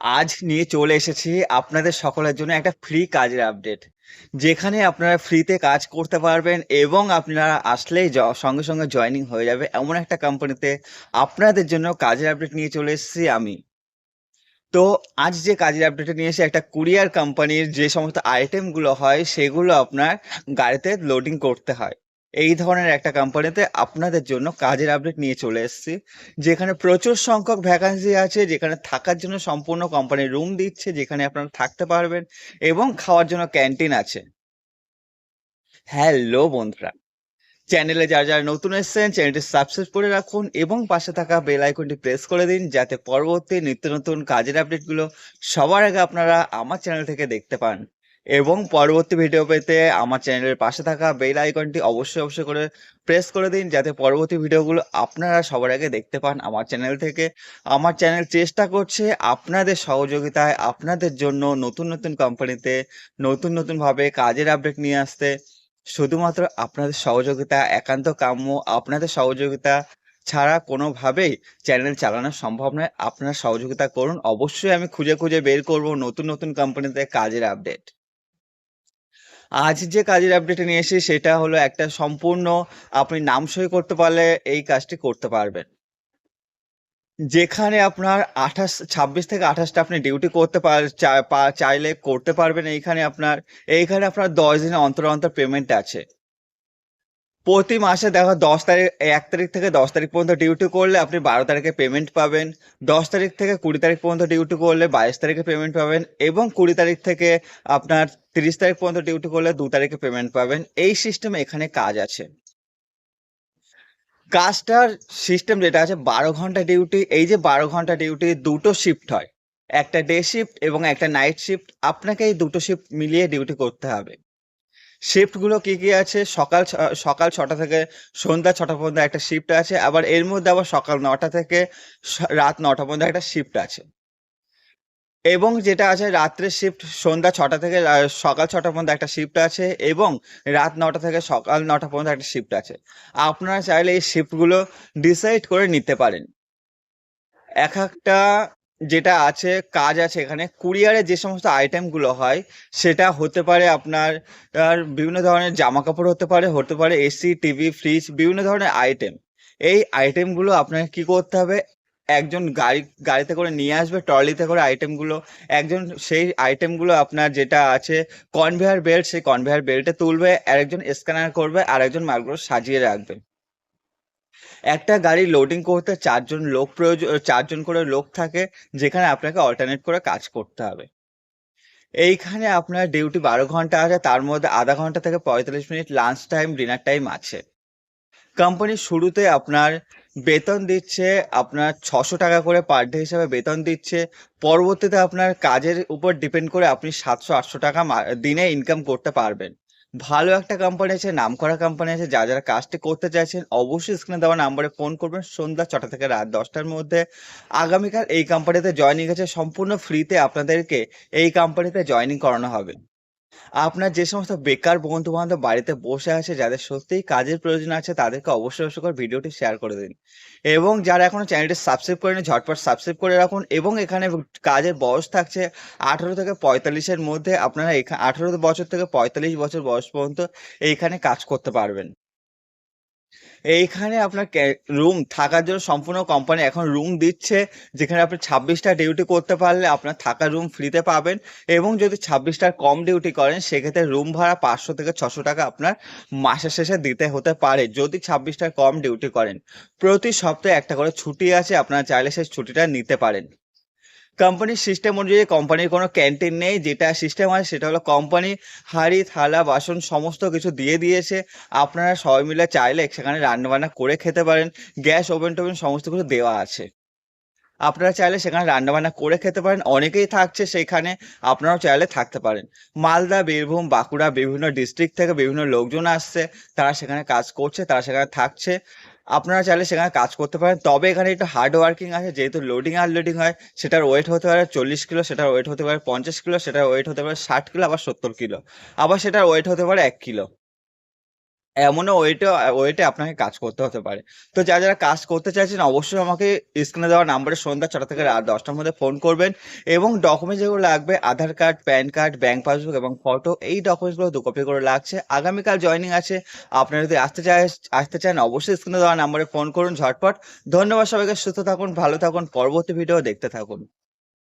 আজ নিয়ে চলে এসেছি আপনাদের সকলের জন্য একটা ফ্রি কাজের আপডেট যেখানে আপনারা ফ্রিতে কাজ করতে পারবেন এবং আপনারা আসলেই সঙ্গে সঙ্গে জয়েনিং হয়ে যাবে এমন একটা কোম্পানিতে আপনাদের জন্য কাজের আপডেট নিয়ে চলে এসেছি আমি। তো আজ যে কাজের আপডেটে নিয়ে এসে একটা কুরিয়ার কোম্পানির যে সমস্ত আইটেমগুলো হয়, সেগুলো আপনার গাড়িতে লোডিং করতে হয়। এই ধরনের একটা কোম্পানিতে আপনাদের জন্য কাজের আপডেট নিয়ে চলে এসেছি, যেখানে প্রচুর সংখ্যক ভ্যাকান্সি আছে, যেখানে থাকার জন্য সম্পূর্ণ কোম্পানির রুম দিচ্ছে, যেখানে আপনারা থাকতে পারবেন এবং খাওয়ার জন্য ক্যান্টিন আছে। হ্যালো বন্ধুরা চ্যানেলে যারা যারা নতুন এসেছেন চ্যানেলটি সাবস্ক্রাইব করে রাখুন এবং পাশে থাকা বেল আইকনটি প্রেস করে দিন, যাতে পরবর্তী নিত্য নতুন কাজের আপডেটগুলো সবার আগে আপনারা আমার চ্যানেল থেকে দেখতে পান। এবং পরবর্তী ভিডিও পেতে আমার চ্যানেলের পাশে থাকা বেল আইকনটি অবশ্যই অবশ্যই করে প্রেস করে দিন, যাতে পরবর্তী ভিডিওগুলো আপনারা সবার আগে দেখতে পান আমার চ্যানেল থেকে। আমার চ্যানেল চেষ্টা করছে আপনাদের সহযোগিতায়, আপনাদের জন্য নতুন নতুন কোম্পানিতে নতুন নতুনভাবে কাজের আপডেট নিয়ে আসতে। শুধুমাত্র আপনাদের সহযোগিতা, একান্ত কাম্য আপনাদের সহযোগিতা ছাড়া কোনোভাবেই চ্যানেল চালানো সম্ভব নয়। আপনারা সহযোগিতা করুন। অবশ্যই আমি খুঁজে খুঁজে বের করব নতুন নতুন কোম্পানিতে কাজের আপডেট আজ যে কাজের আপডেট নিয়ে এসেছি, সেটা হলো একটা সম্পূর্ণ আপনি নাম সই করতে পারলে এই কাজটি করতে পারবেন। যেখানে আপনার আঠাশ, ছাব্বিশ থেকে আঠাশটা আপনি ডিউটি করতে পার চাইলে করতে পারবেন। এইখানে আপনার এইখানে আপনার দশ দিনের অন্তর অন্তর পেমেন্ট আছে। প্রতি মাসে দেখো দশ তারিখ, এক তারিখ থেকে দশ তারিখ পর্যন্ত ডিউটি করলে আপনি বারো তারিখে পেমেন্ট পাবেন। দশ তারিখ থেকে কুড়ি তারিখ পর্যন্ত ডিউটি করলে বাইশ তারিখে পেমেন্ট পাবেন এবং কুড়ি তারিখ থেকে আপনার তিরিশ তারিখ পর্যন্ত ডিউটি করলে দু তারিখে পেমেন্ট পাবেন। এই সিস্টেমে এখানে কাজ আছে। কাজটার সিস্টেম যেটা আছে, বারো ঘণ্টা ডিউটি এই যে বারো ঘণ্টা ডিউটি দুটো শিফট হয়। একটা ডে শিফট এবং একটা নাইট শিফট আপনাকে এই দুটো শিফট মিলিয়ে ডিউটি করতে হবে। শিফটগুলো কি কি আছে? সকাল সকাল ছটা থেকে সন্ধ্যা ছটা পর্যন্ত একটা শিফট আছে, আবার এর মধ্যে আবার সকাল নটা থেকে রাত নটা পর্যন্ত একটা শিফট আছে। এবং যেটা আছে রাত্রের শিফট সন্ধ্যা ছটা থেকে সকাল ছটা পর্যন্ত একটা শিফট আছে এবং রাত নটা থেকে সকাল নটা পর্যন্ত একটা শিফট আছে। আপনারা চাইলে এই শিফটগুলো ডিসাইড করে নিতে পারেন। এক একটা যেটা আছে, কাজ আছে এখানে, কুরিয়ারে যে সমস্ত আইটেমগুলো হয়, সেটা হতে পারে আপনার বিভিন্ন ধরনের জামা কাপড় হতে পারে হতে পারে এসি টিভি ফ্রিজ বিভিন্ন ধরনের আইটেম এই আইটেমগুলো আপনাকে কি করতে হবে? একজন গাড়ি, গাড়িতে করে নিয়ে আসবে, ট্রলিতে করে আইটেমগুলো একজন সেই আইটেমগুলো আপনার যেটা আছে কনভেয়ার বেল্ট সেই কনভেয়ার বেল্টে তুলবে আর একজন স্ক্যানার করবে আর একজন মালগুলো সাজিয়ে রাখবে। একটা গাড়ি লোডিং করতে চারজন লোক প্রয়োজন চারজন করে লোক থাকে, যেখানে আপনাকে অল্টারনেট করে কাজ করতে হবে। এইখানে আপনার ডিউটি বারো ঘণ্টা আছে, তার মধ্যে আধা ঘণ্টা থেকে পঁয়তাল্লিশ minute lunch time dinner time আছে। কোম্পানির শুরুতে আপনার বেতন দিচ্ছে, আপনার ছশো টাকা করে পার ডে হিসাবে বেতন দিচ্ছে, পরবর্তীতে আপনার কাজের উপর ডিপেন্ড করে আপনি সাতশো, আটশো টাকা দিনে ইনকাম করতে পারবেন। ভালো একটা কোম্পানি আছে নাম করা কোম্পানি আছে যা যারা কাজটি করতে চাইছেন, অবশ্যই স্ক্রিনে দেওয়া নাম্বারে ফোন করবেন। সন্ধ্যা ছটা থেকে রাত দশটার মধ্যে। আগামীকাল এই কোম্পানিতে জয়নিং আছে সম্পূর্ণ ফ্রিতে আপনাদেরকে এই কোম্পানিতে জয়নিং করানো হবে। আপনার যে সমস্ত বেকার বন্ধু বান্ধব বাড়িতে বসে আছে, যাদের সত্যিই কাজের প্রয়োজন আছে, তাদেরকে অবশ্যই অবশ্যই করে ভিডিওটি শেয়ার করে দিন। এবং যারা এখনও চ্যানেলটি সাবস্ক্রাইব করেনি, ঝটপট সাবস্ক্রাইব করে রাখুন এবং এখানে কাজের বয়স থাকছে আঠারো থেকে পঁয়তাল্লিশের মধ্যে, আপনারা এখানে আঠারো বছর থেকে পঁয়তাল্লিশ বছর বয়স পর্যন্ত এইখানে কাজ করতে পারবেন। এইখানে আপনার রুম থাকার জন্য সম্পূর্ণ কোম্পানি এখন রুম দিচ্ছে, যেখানে আপনি ছাব্বিশটা ডিউটি করতে পারলে আপনার থাকার রুম ফ্রিতে পাবেন এবং যদি ছাব্বিশটার কম ডিউটি করেন, সেক্ষেত্রে রুম ভাড়া পাঁচশো থেকে ছশো টাকা আপনার মাসের শেষে দিতে হতে পারে, যদি ছাব্বিশটার কম ডিউটি করেন। প্রতি সপ্তাহে একটা করে ছুটি আছে, আপনারা চাইলে সেই ছুটিটা নিতে পারেন। কোম্পানির সিস্টেম অনুযায়ী কোম্পানির কোনো ক্যান্টিন নেই। যেটা সিস্টেম আছে সেটা হলো কোম্পানি হাঁড়ি, থালা, বাসন সমস্ত কিছু দিয়ে দিয়েছে। আপনারা সবাই মিলে চাইলে সেখানে রান্নাবান্না করে খেতে পারেন। গ্যাস, ওভেন টোভেন সমস্ত কিছু দেওয়া আছে। আপনারা চাইলে সেখানে রান্নাবান্না করে খেতে পারেন। অনেকেই থাকছে সেখানে, আপনারাও চাইলে থাকতে পারেন। মালদা, বীরভূম, বাঁকুড়া বিভিন্ন ডিস্ট্রিক্ট থেকে বিভিন্ন লোকজন আসছে। তারা সেখানে কাজ করছে, তারা সেখানে থাকছে। আপনারা চাইলে সেখানে কাজ করতে পারেন। তবে এখানে একটু হার্ড ওয়ার্কিং আছে। যেহেতু লোডিং আনলোডিং হয়, সেটার ওয়েট হতে পারে চল্লিশ কিলো, সেটার ওয়েট হতে পারে পঞ্চাশ কিলো, সেটার ওয়েট হতে পারে ষাট কিলো, আবার সত্তর কিলো। আবার সেটার ওয়েট হতে পারে এক কিলো। এমনও ওয়েটে ওয়েটে আপনাকে কাজ করতে হতে পারে। তো যারা যারা কাজ করতে চাইছেন, অবশ্যই আমাকে স্ক্রিনে দেওয়া নাম্বারে সন্ধ্যা ছটা থেকে রাত দশটার মধ্যে ফোন করবেন এবং ডকুমেন্ট যেগুলো লাগবে Aadhaar card PAN card bank passbook এবং ফটো এই ডকুমেন্টসগুলো দু কপি করে লাগছে। আগামীকাল জয়েনিং আছে, আপনারা যদি আসতে চায়, আসতে চান, অবশ্যই স্ক্রিনে দেওয়া নাম্বারে ফোন করুন ঝটপট। ধন্যবাদ সবাইকে, সুস্থ থাকুন, ভালো থাকুন, পরবর্তী ভিডিও দেখতে থাকুন।